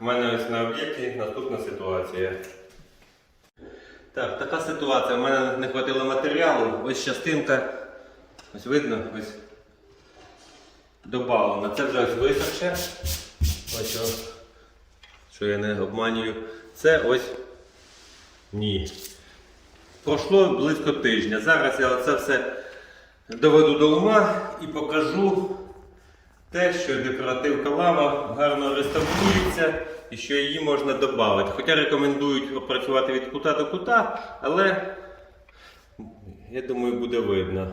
У мене ось на об'єкті наступна ситуація. Так, така ситуація. У мене не хватило матеріалу. Ось частинка. Ось видно, ось добавлена. Це вже ось висохше. Ось о, що я не обманюю. Це ось ні. Пройшло близько тижня. Зараз я це все доведу до ума і покажу те, що декоративка лава гарно реставрується і що її можна додати. Хоча рекомендують працювати від кута до кута, але я думаю, буде видно.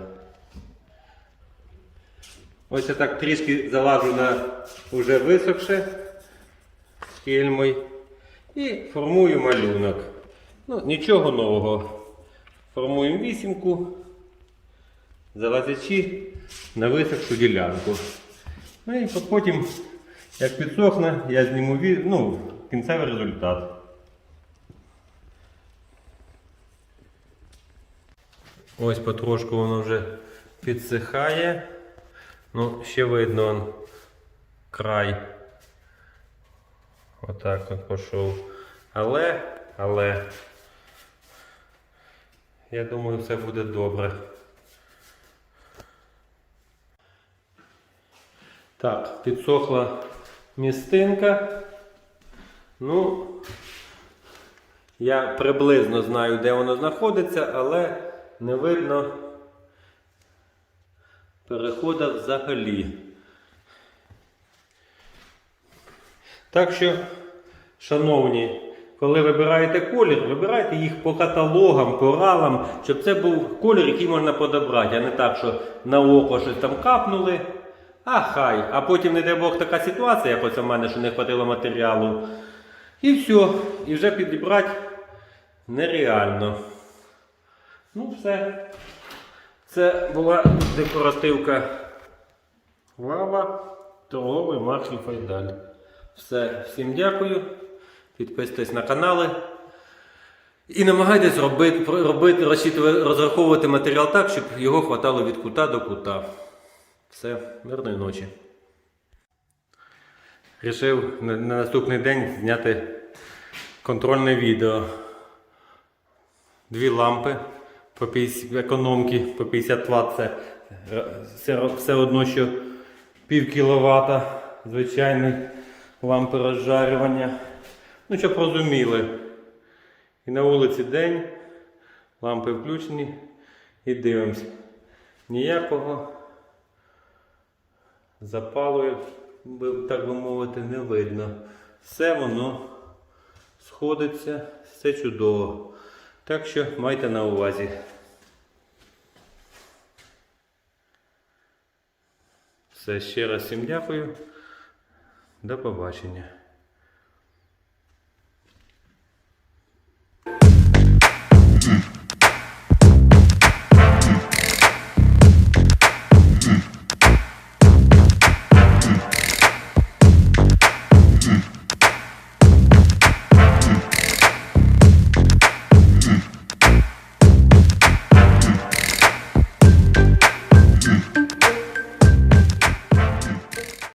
Ось я так трішки залажу на вже висохше з фільмою і формую малюнок. Ну, нічого нового. Формуємо вісімку, залазячи на висохшу ділянку. Ну і потім, як підсохне, я зніму ну, кінцевий результат. Ось потрошку воно вже підсихає. Ну, ще видно он, край. Отак от пішов. Але, але, я думаю, все буде добре. Так, підсохла містинка. Ну, я приблизно знаю, де воно знаходиться, але не видно переходу взагалі. Так що, шановні, коли вибираєте колір, вибирайте їх по каталогам, по ралам, щоб це був колір, який можна подобрати, а не так, що на око щось там капнули. А хай. А потім, не дай Бог, така ситуація, як ось у мене, що не хватило матеріалу. І все. І вже підібрати нереально. Ну, все. Це була декоративка лава, торговий маршал Файдаль. Все, всім дякую. Підписуйтесь на канали. І намагайтесь робити, робити розраховувати матеріал так, щоб його хватало від кута до кута. Все, мирної ночі. Рішив на, на наступний день зняти контрольне відео. Дві лампи по 50, економки по 50 Вт. Це е, все, все одно, що пів кіловата звичайні лампи розжарювання. Ну, щоб розуміли. І на вулиці день, лампи включені і дивимось. Ніякого запалу, так би мовити, не видно. Все воно сходиться, все чудово. Так що майте на увазі. Все, ще раз всім дякую. До побачення.